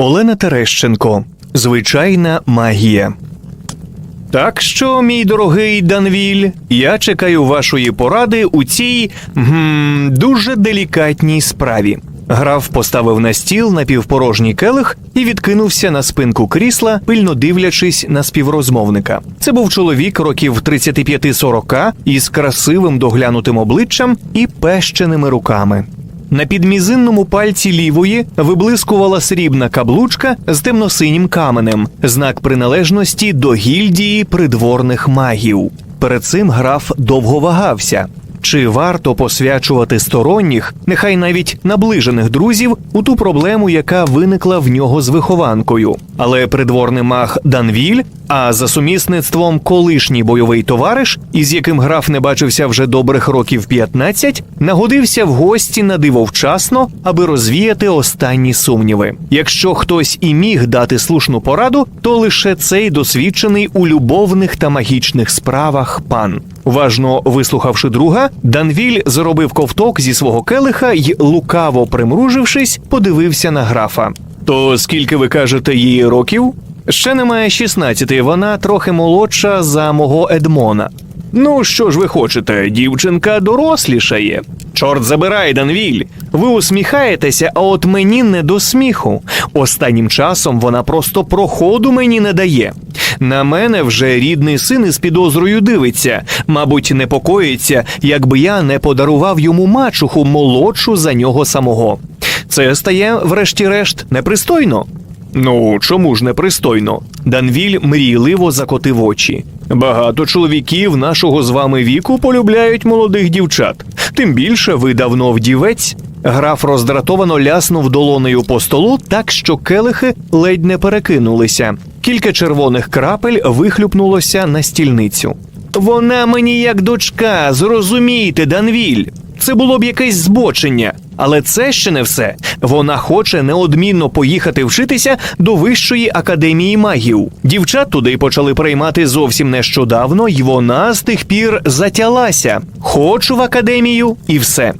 Олена Терещенко. Звичайна магія. Так що, мій дорогий Данвіль, я чекаю вашої поради у цій гм, дуже делікатній справі. Граф поставив на стіл напівпорожній келих і відкинувся на спинку крісла, пильно дивлячись на співрозмовника. Це був чоловік років 35-40 із красивим доглянутим обличчям і пещеними руками. На підмізинному пальці лівої виблискувала срібна каблучка з темносинім каменем, знак приналежності до гільдії придворних магів. Перед цим граф довго вагався. Чи варто посвячувати сторонніх, нехай навіть наближених друзів, у ту проблему, яка виникла в нього з вихованкою? Але придворний маг Данвіль, а за сумісництвом колишній бойовий товариш, із яким граф не бачився вже добрих років 15, нагодився в гості на диво вчасно, аби розвіяти останні сумніви. Якщо хтось і міг дати слушну пораду, то лише цей досвідчений у любовних та магічних справах пан. Уважно вислухавши друга, Данвіль зробив ковток зі свого келиха й, лукаво примружившись, подивився на графа. То скільки ви кажете її років? Ще немає 16, вона трохи молодша за мого Едмона. Ну, що ж ви хочете, дівчинка дорослішає. Чорт забирай, Данвіль. Ви усміхаєтеся, а от мені не до сміху. Останнім часом вона просто проходу мені не дає. На мене вже рідний син із підозрою дивиться, мабуть, непокоїться, якби я не подарував йому мачуху молодшу за нього самого. Це стає, врешті-решт, непристойно. Ну, чому ж непристойно? Данвіль мрійливо закотив очі. Багато чоловіків нашого з вами віку полюбляють молодих дівчат. Тим більше ви давно вдівець. Граф роздратовано ляснув долонею по столу так, що келихи ледь не перекинулися. Кілька червоних крапель вихлюпнулося на стільницю. Вона мені як дочка, зрозумійте, Данвіль. Це було б якесь збочення, але це ще не все. Вона хоче неодмінно поїхати вчитися до вищої академії магів. Дівчат туди почали приймати зовсім нещодавно, і вона з тих пір затялася. Хочу в академію і все.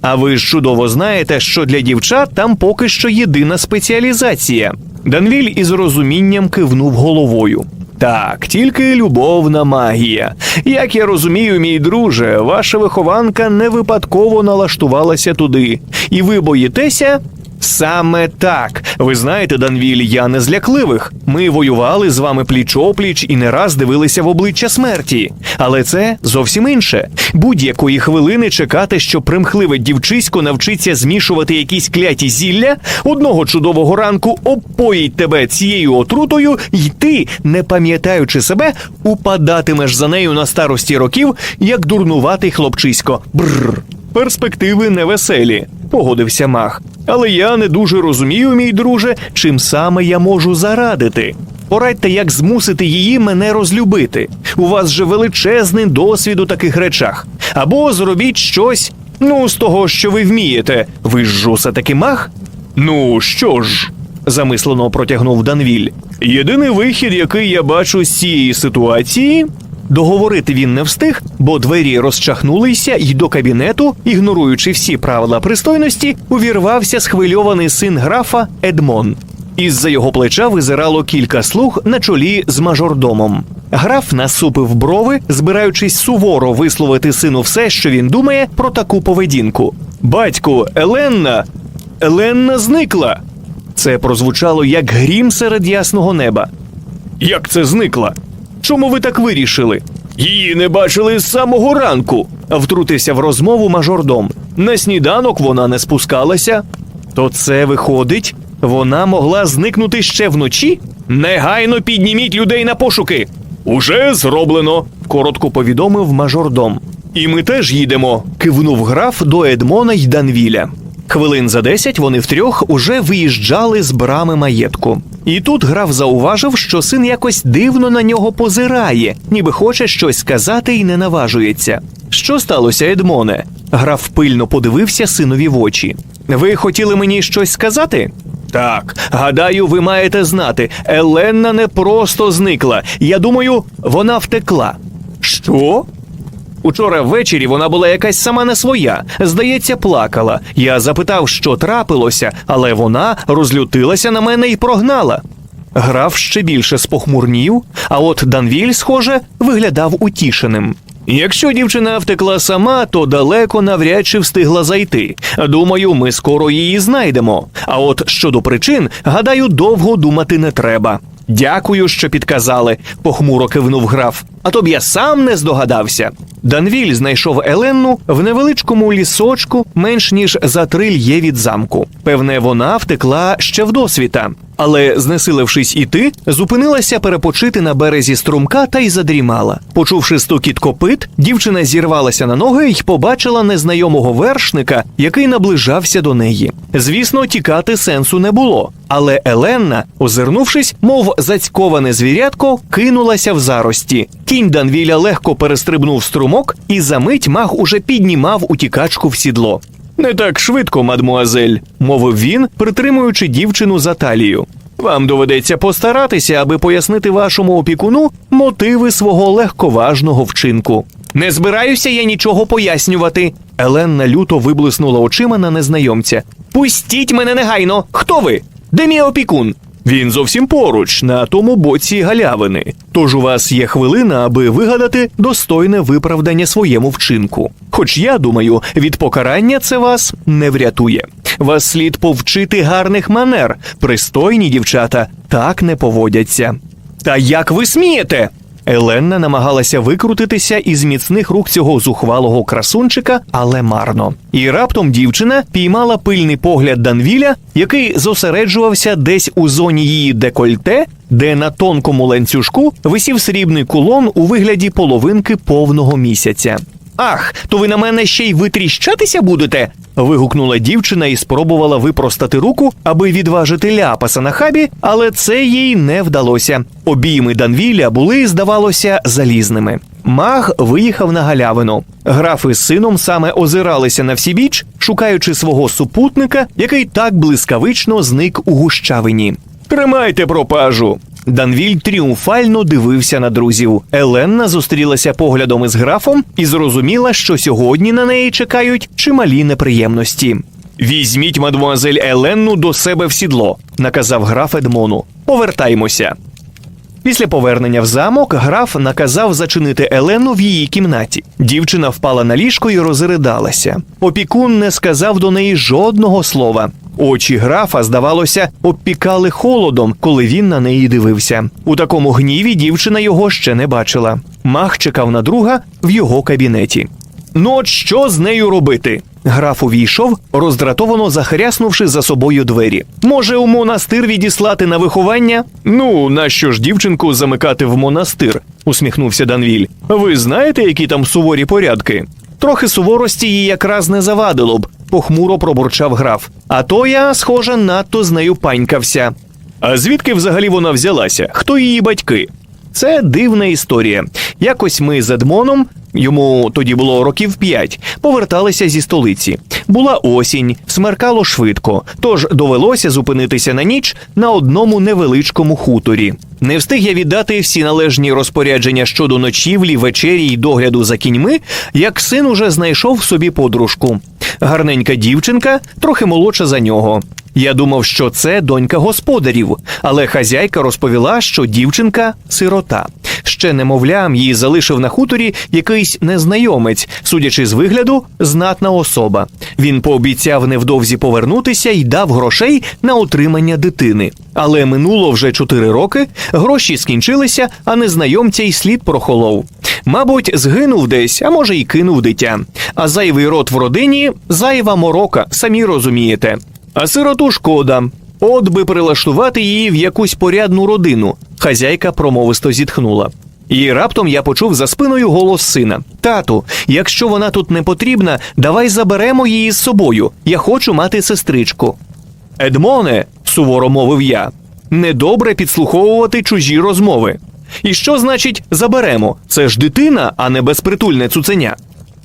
А ви ж чудово знаєте, що для дівчат там поки що єдина спеціалізація. Данвіль із розумінням кивнув головою. Так, тільки любовна магія. Як я розумію, мій друже, ваша вихованка не випадково налаштувалася туди. І ви боїтеся? Саме так. Ви знаєте, Данвіль, я не з лякливих. Ми воювали з вами пліч-опліч і не раз дивилися в обличчя смерті. Але це зовсім інше. Будь-якої хвилини чекати, що примхливе дівчисько навчиться змішувати якісь кляті зілля, одного чудового ранку опоїть тебе цією отрутою, і ти, не пам'ятаючи себе, упадатимеш за нею на старості років, як дурнуватий хлопчисько. Бррр. Перспективи невеселі, погодився мах. Але я не дуже розумію, мій друже, чим саме я можу зарадити. Порадьте, як змусити її мене розлюбити. У вас же величезний досвід у таких речах. Або зробіть щось, ну, з того, що ви вмієте. Ви ж усе таки мах? Ну що ж, замислено протягнув Данвіль. Єдиний вихід, який я бачу з цієї ситуації. Договорити він не встиг, бо двері розчахнулися, і до кабінету, ігноруючи всі правила пристойності, увірвався схвильований син графа Едмон. Із-за його плеча визирало кілька слуг на чолі з мажордомом. Граф насупив брови, збираючись суворо висловити сину все, що він думає про таку поведінку. Батьку, Еленна, Еленна зникла. Це прозвучало як грім серед ясного неба. Як це зникла? Чому ви так вирішили? Її не бачили з самого ранку, втрутився в розмову мажордом. На сніданок вона не спускалася. То це виходить, вона могла зникнути ще вночі? Негайно підніміть людей на пошуки. Уже зроблено, коротко повідомив мажордом. І ми теж їдемо, кивнув граф до Едмона й Данвіля. Хвилин за десять вони втрьох уже виїжджали з брами маєтку. І тут граф зауважив, що син якось дивно на нього позирає, ніби хоче щось сказати і не наважується. Що сталося, Едмоне? Граф пильно подивився синові в очі. Ви хотіли мені щось сказати? Так, гадаю, ви маєте знати, Еленна не просто зникла. Я думаю, вона втекла. Що? Учора ввечері вона була якась сама не своя. Здається, плакала. Я запитав, що трапилося, але вона розлютилася на мене і прогнала. Граф ще більше спохмурнів, а от Данвіль, схоже, виглядав утішеним. Якщо дівчина втекла сама, то далеко навряд чи встигла зайти. Думаю, ми скоро її знайдемо. А от щодо причин, гадаю, довго думати не треба. Дякую, що підказали, похмуро кивнув граф. А то б я сам не здогадався. Данвіль знайшов Еленну в невеличкому лісочку, менш ніж за три льє від замку. Певне, вона втекла ще в досвіта. Але, знесилившись іти, зупинилася перепочити на березі струмка та й задрімала. Почувши стукіт копит, дівчина зірвалася на ноги й побачила незнайомого вершника, який наближався до неї. Звісно, тікати сенсу не було. Але Еленна, озирнувшись, мов зацьковане звірятко, кинулася в зарості. Кінь Данвіля легко перестрибнув струмок, і за мить маг уже піднімав утікачку в сідло. Не так швидко, мадмуазель, мовив він, притримуючи дівчину за талію. Вам доведеться постаратися, аби пояснити вашому опікуну мотиви свого легковажного вчинку. Не збираюся я нічого пояснювати. Еленна люто виблиснула очима на незнайомця. Пустіть мене негайно. Хто ви? Де мій опікун? Він зовсім поруч, на тому боці галявини. Тож у вас є хвилина, аби вигадати достойне виправдання своєму вчинку. Хоч я думаю, від покарання це вас не врятує. Вас слід повчити гарних манер. Пристойні дівчата так не поводяться. Та як ви смієте? Еленна намагалася викрутитися із міцних рук цього зухвалого красунчика, але марно. І раптом дівчина піймала пильний погляд Данвіля, який зосереджувався десь у зоні її декольте, де на тонкому ланцюжку висів срібний кулон у вигляді половинки повного місяця. Ах, то ви на мене ще й витріщатися будете? вигукнула дівчина і спробувала випростати руку, аби відважити ляпаса на хабі, але це їй не вдалося. Обійми Данвіля були, здавалося, залізними. Маг виїхав на галявину. Граф із сином саме озиралися на всі біч, шукаючи свого супутника, який так блискавично зник у гущавині. Тримайте пропажу. Данвіль тріумфально дивився на друзів. Еленна зустрілася поглядом із графом і зрозуміла, що сьогодні на неї чекають чималі неприємності. Візьміть мадмуазель Еленну до себе в сідло, наказав граф Едмону. Повертаймося. Після повернення в замок граф наказав зачинити Елену в її кімнаті. Дівчина впала на ліжко і розридалася. Опікун не сказав до неї жодного слова. Очі графа, здавалося, обпікали холодом, коли він на неї дивився. У такому гніві дівчина його ще не бачила. Мах чекав на друга в його кабінеті. Ну от що з нею робити? Граф увійшов, роздратовано захряснувши за собою двері. Може, у монастир відіслати на виховання? Ну, нащо ж дівчинку замикати в монастир? усміхнувся Данвіль. Ви знаєте, які там суворі порядки? Трохи суворості їй якраз не завадило б, похмуро пробурчав граф. А то я, схоже, надто з нею панькався. А звідки взагалі вона взялася? Хто її батьки? Це дивна історія. Якось ми з Едмоном, йому тоді було років п'ять, поверталися зі столиці. Була осінь, смеркало швидко, тож довелося зупинитися на ніч на одному невеличкому хуторі. Не встиг я віддати всі належні розпорядження щодо ночівлі, вечері й догляду за кіньми, як син уже знайшов собі подружку. Гарненька дівчинка, трохи молодша за нього. Я думав, що це донька господарів, але хазяйка розповіла, що дівчинка сирота. Ще немовлям її залишив на хуторі якийсь незнайомець, судячи з вигляду, знатна особа. Він пообіцяв невдовзі повернутися і дав грошей на утримання дитини. Але минуло вже чотири роки, гроші скінчилися, а незнайомця й слід прохолов. Мабуть, згинув десь, а може, й кинув дитя. А зайвий рот в родині зайва морока, самі розумієте. А сироту шкода. От би прилаштувати її в якусь порядну родину. Хазяйка промовисто зітхнула. І раптом я почув за спиною голос сина: Тату, якщо вона тут не потрібна, давай заберемо її з собою. Я хочу мати сестричку. Едмоне, суворо мовив я, недобре підслуховувати чужі розмови. І що значить заберемо? Це ж дитина, а не безпритульне цуценя.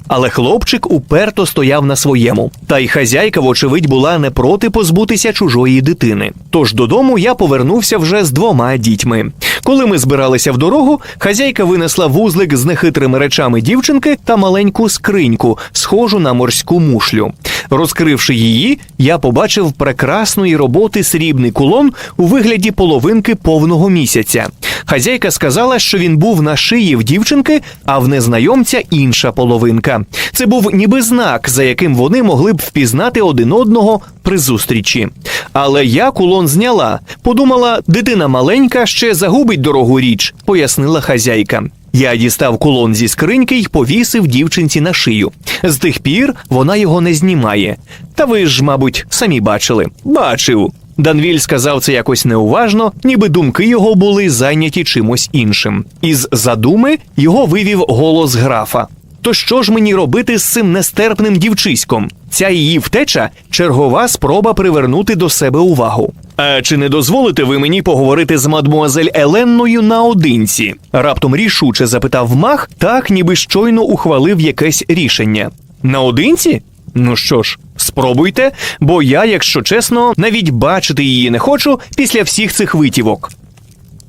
Але хлопчик уперто стояв на своєму. Та й хазяйка, вочевидь, була не проти позбутися чужої дитини. Тож додому я повернувся вже з двома дітьми. Коли ми збиралися в дорогу, хазяйка винесла вузлик з нехитрими речами дівчинки та маленьку скриньку, схожу на морську мушлю. Розкривши її, я побачив прекрасної роботи срібний кулон у вигляді половинки повного місяця. Хазяйка сказала, що він був на шиї в дівчинки, а в незнайомця інша половинка. Це був ніби знак, за яким вони могли б впізнати один одного при зустрічі. Але я кулон зняла. Подумала, дитина маленька ще загубить дорогу річ, пояснила хазяйка. Я дістав кулон зі скриньки й повісив дівчинці на шию. З тих пір вона його не знімає. Та ви ж, мабуть, самі бачили. Бачив. Данвіль сказав це якось неуважно, ніби думки його були зайняті чимось іншим. Із задуми його вивів голос графа. То що ж мені робити з цим нестерпним дівчиськом? Ця її втеча чергова спроба привернути до себе увагу. А чи не дозволите ви мені поговорити з мадмуазель Еленною наодинці? Раптом рішуче запитав мах, так ніби щойно ухвалив якесь рішення. Наодинці? Ну що ж, спробуйте, бо я, якщо чесно, навіть бачити її не хочу після всіх цих витівок.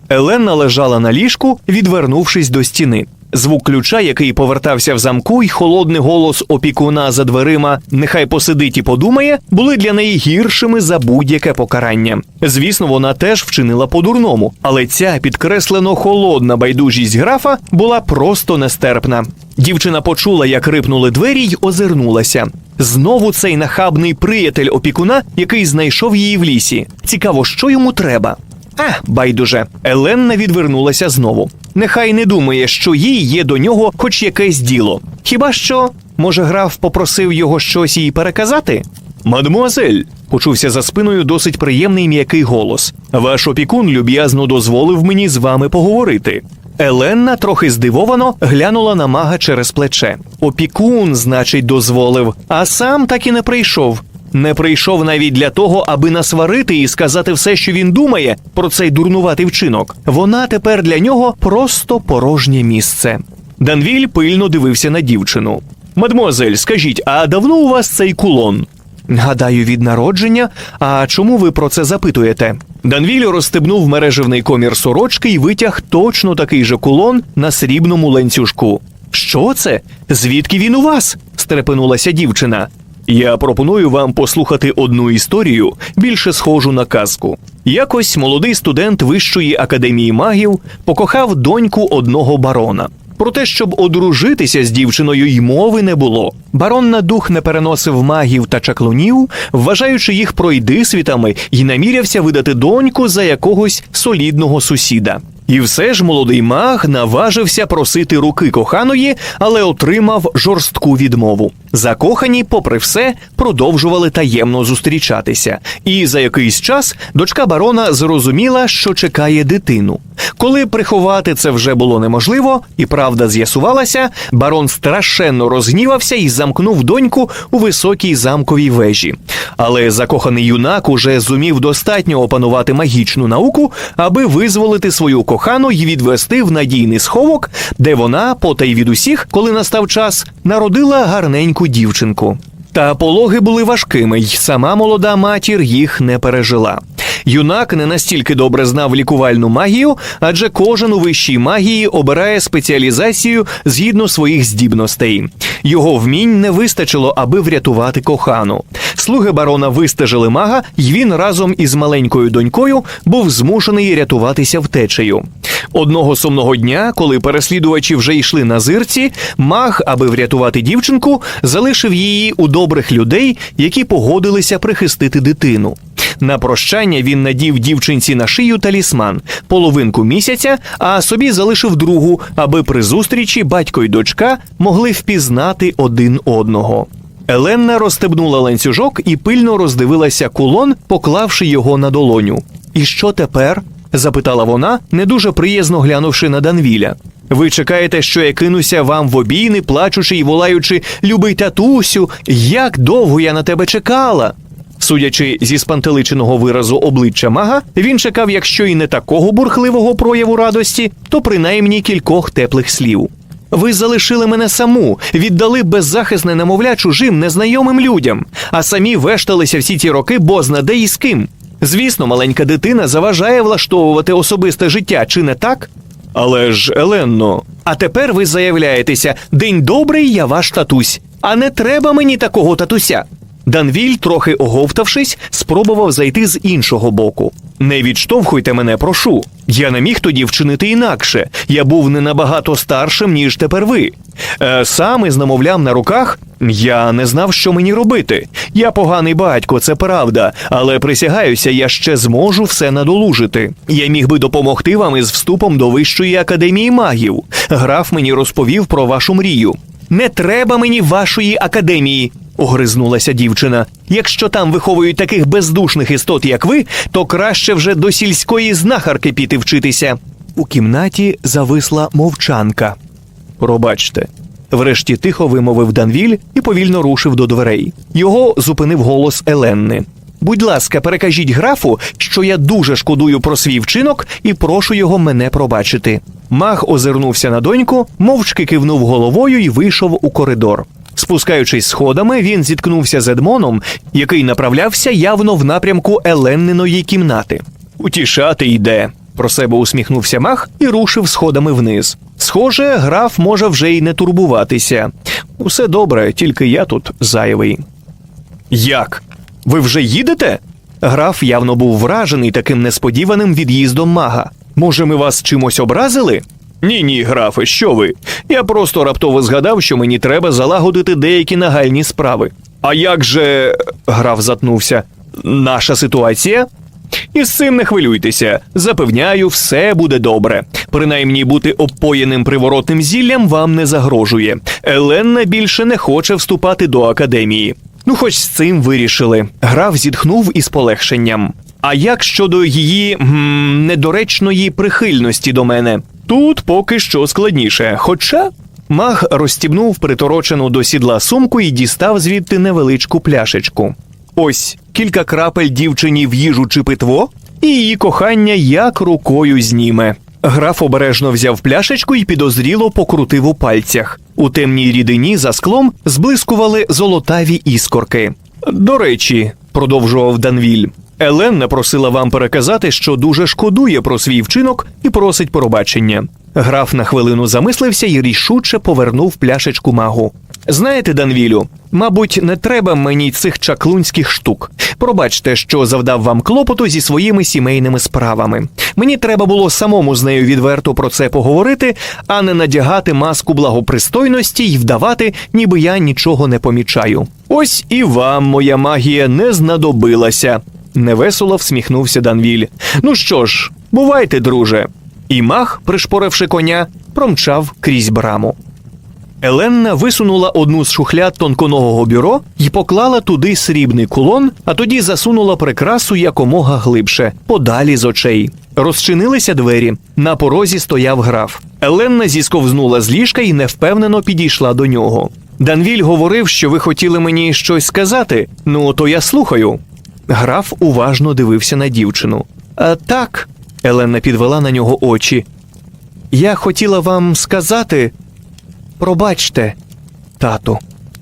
Елена лежала на ліжку, відвернувшись до стіни. Звук ключа, який повертався в замку, й холодний голос опікуна за дверима нехай посидить і подумає, були для неї гіршими за будь-яке покарання. Звісно, вона теж вчинила по-дурному, але ця підкреслено холодна байдужість графа була просто нестерпна. Дівчина почула, як рипнули двері, й озирнулася. Знову цей нахабний приятель опікуна, який знайшов її в лісі. Цікаво, що йому треба. А, байдуже. Еленна відвернулася знову. Нехай не думає, що їй є до нього хоч якесь діло. Хіба що, може, граф попросив його щось їй переказати? Мадмуазель, почувся за спиною досить приємний м'який голос. Ваш опікун люб'язно дозволив мені з вами поговорити. Еленна трохи здивовано глянула на мага через плече. Опікун, значить, дозволив, а сам так і не прийшов. Не прийшов навіть для того, аби насварити і сказати все, що він думає про цей дурнуватий вчинок. Вона тепер для нього просто порожнє місце. Данвіль пильно дивився на дівчину. Мадмуазель, скажіть, а давно у вас цей кулон? Гадаю, від народження. А чому ви про це запитуєте? Данвіль розстебнув мережевний комір сорочки і витяг точно такий же кулон на срібному ланцюжку. Що це? Звідки він у вас? стрепенулася дівчина. Я пропоную вам послухати одну історію, більше схожу на казку. Якось молодий студент Вищої академії магів покохав доньку одного барона. Про те, щоб одружитися з дівчиною, й мови не було. Барон на дух не переносив магів та чаклунів, вважаючи їх пройдисвітами, й намірявся видати доньку за якогось солідного сусіда. І все ж молодий маг наважився просити руки коханої, але отримав жорстку відмову. Закохані, попри все, продовжували таємно зустрічатися. І за якийсь час дочка барона зрозуміла, що чекає дитину. Коли приховати це вже було неможливо, і правда з'ясувалася, барон страшенно розгнівався і замкнув доньку у високій замковій вежі. Але закоханий юнак уже зумів достатньо опанувати магічну науку, аби визволити свою кохану і відвести в надійний сховок, де вона, потай від усіх, коли настав час, народила гарненьку дівчинку. Та пологи були важкими, й сама молода матір їх не пережила. Юнак не настільки добре знав лікувальну магію, адже кожен у вищій магії обирає спеціалізацію згідно своїх здібностей. Його вмінь не вистачило, аби врятувати кохану. Слуги барона вистежили мага, й він разом із маленькою донькою був змушений рятуватися втечею. Одного сумного дня, коли переслідувачі вже йшли на зирці, маг, аби врятувати дівчинку, залишив її у добрих людей, які погодилися прихистити дитину. На прощання він надів дівчинці на шию талісман, половинку місяця, а собі залишив другу, аби при зустрічі батько й дочка могли впізнати один одного. Еленна розстебнула ланцюжок і пильно роздивилася кулон, поклавши його на долоню. І що тепер? Запитала вона, не дуже приязно глянувши на Данвіля. Ви чекаєте, що я кинуся вам в обійни, плачучи й волаючи Любий татусю, як довго я на тебе чекала. Судячи зі спантеличеного виразу обличчя мага, він чекав, якщо і не такого бурхливого прояву радості, то принаймні кількох теплих слів. Ви залишили мене саму, віддали беззахисне немовля чужим незнайомим людям, а самі вешталися всі ці роки бозна де і з ким. Звісно, маленька дитина заважає влаштовувати особисте життя, чи не так? Але ж, Еленно, а тепер ви заявляєтеся: день добрий, я ваш татусь. А не треба мені такого татуся. Данвіль, трохи оговтавшись, спробував зайти з іншого боку. Не відштовхуйте мене, прошу. Я не міг тоді вчинити інакше. Я був не набагато старшим, ніж тепер ви. Е, сам із намовлям на руках я не знав, що мені робити. Я поганий батько, це правда, але присягаюся, я ще зможу все надолужити. Я міг би допомогти вам із вступом до Вищої академії магів. Граф мені розповів про вашу мрію. Не треба мені вашої академії, огризнулася дівчина. Якщо там виховують таких бездушних істот, як ви, то краще вже до сільської знахарки піти вчитися. У кімнаті зависла мовчанка. Пробачте. Врешті тихо вимовив Данвіль і повільно рушив до дверей. Його зупинив голос Еленни. Будь ласка, перекажіть графу, що я дуже шкодую про свій вчинок і прошу його мене пробачити. Маг озирнувся на доньку, мовчки кивнув головою і вийшов у коридор. Спускаючись сходами, він зіткнувся з Едмоном, який направлявся явно в напрямку Еленниної кімнати. Утішати йде. Про себе усміхнувся мах і рушив сходами вниз. Схоже, граф може вже й не турбуватися. Усе добре, тільки я тут зайвий. Як? Ви вже їдете? Граф явно був вражений таким несподіваним від'їздом мага. Може, ми вас чимось образили? Ні, ні, графе, що ви? Я просто раптово згадав, що мені треба залагодити деякі нагальні справи. А як же. граф затнувся. Наша ситуація? І з цим не хвилюйтеся. Запевняю, все буде добре. Принаймні бути обпоєним приворотним зіллям вам не загрожує. Еленна більше не хоче вступати до академії. Ну, хоч з цим вирішили. Граф зітхнув із полегшенням. А як щодо її м, недоречної прихильності до мене? Тут поки що складніше. Хоча маг розстібнув приторочену до сідла сумку і дістав звідти невеличку пляшечку. Ось кілька крапель дівчині в їжу чи питво, і її кохання як рукою зніме. Граф обережно взяв пляшечку і підозріло покрутив у пальцях. У темній рідині за склом зблискували золотаві іскорки. До речі, продовжував Данвіль. Еленна просила вам переказати, що дуже шкодує про свій вчинок і просить пробачення. Граф на хвилину замислився і рішуче повернув пляшечку магу. Знаєте, Данвілю, мабуть, не треба мені цих чаклунських штук. Пробачте, що завдав вам клопоту зі своїми сімейними справами. Мені треба було самому з нею відверто про це поговорити, а не надягати маску благопристойності і вдавати, ніби я нічого не помічаю. Ось і вам моя магія не знадобилася. Невесело всміхнувся Данвіль. Ну що ж, бувайте, друже. І мах, пришпоривши коня, промчав крізь браму. Еленна висунула одну з шухляд тонконогого бюро і поклала туди срібний кулон, а тоді засунула прикрасу якомога глибше, подалі з очей. Розчинилися двері. На порозі стояв граф. Еленна зісковзнула з ліжка і невпевнено підійшла до нього. Данвіль говорив, що ви хотіли мені щось сказати. Ну, то я слухаю. Граф уважно дивився на дівчину. А, так, Еленна підвела на нього очі. Я хотіла вам сказати. Пробачте, тату.